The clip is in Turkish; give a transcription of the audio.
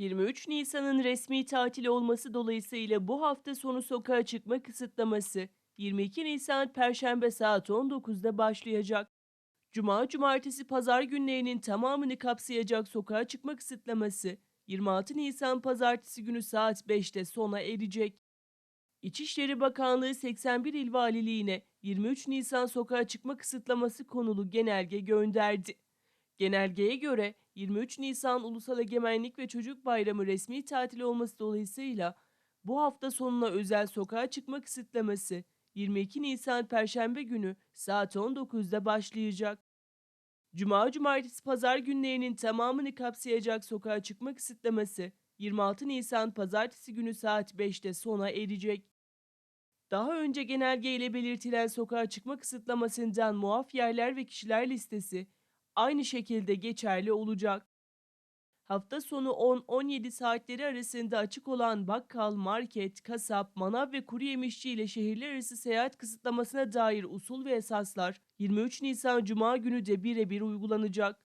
23 Nisan'ın resmi tatil olması dolayısıyla bu hafta sonu sokağa çıkma kısıtlaması 22 Nisan Perşembe saat 19'da başlayacak. Cuma, cumartesi, pazar günlerinin tamamını kapsayacak sokağa çıkma kısıtlaması 26 Nisan pazartesi günü saat 5'te sona erecek. İçişleri Bakanlığı 81 il valiliğine 23 Nisan sokağa çıkma kısıtlaması konulu genelge gönderdi. Genelgeye göre 23 Nisan Ulusal Egemenlik ve Çocuk Bayramı resmi tatil olması dolayısıyla bu hafta sonuna özel sokağa çıkma kısıtlaması 22 Nisan Perşembe günü saat 19'da başlayacak. Cuma, cumartesi, pazar günlerinin tamamını kapsayacak sokağa çıkma kısıtlaması 26 Nisan pazartesi günü saat 5'te sona erecek. Daha önce genelgeyle belirtilen sokağa çıkma kısıtlamasından muaf yerler ve kişiler listesi aynı şekilde geçerli olacak. Hafta sonu 10-17 saatleri arasında açık olan bakkal, market, kasap, manav ve kuru yemişçi ile şehirler arası seyahat kısıtlamasına dair usul ve esaslar 23 Nisan Cuma günü de birebir uygulanacak.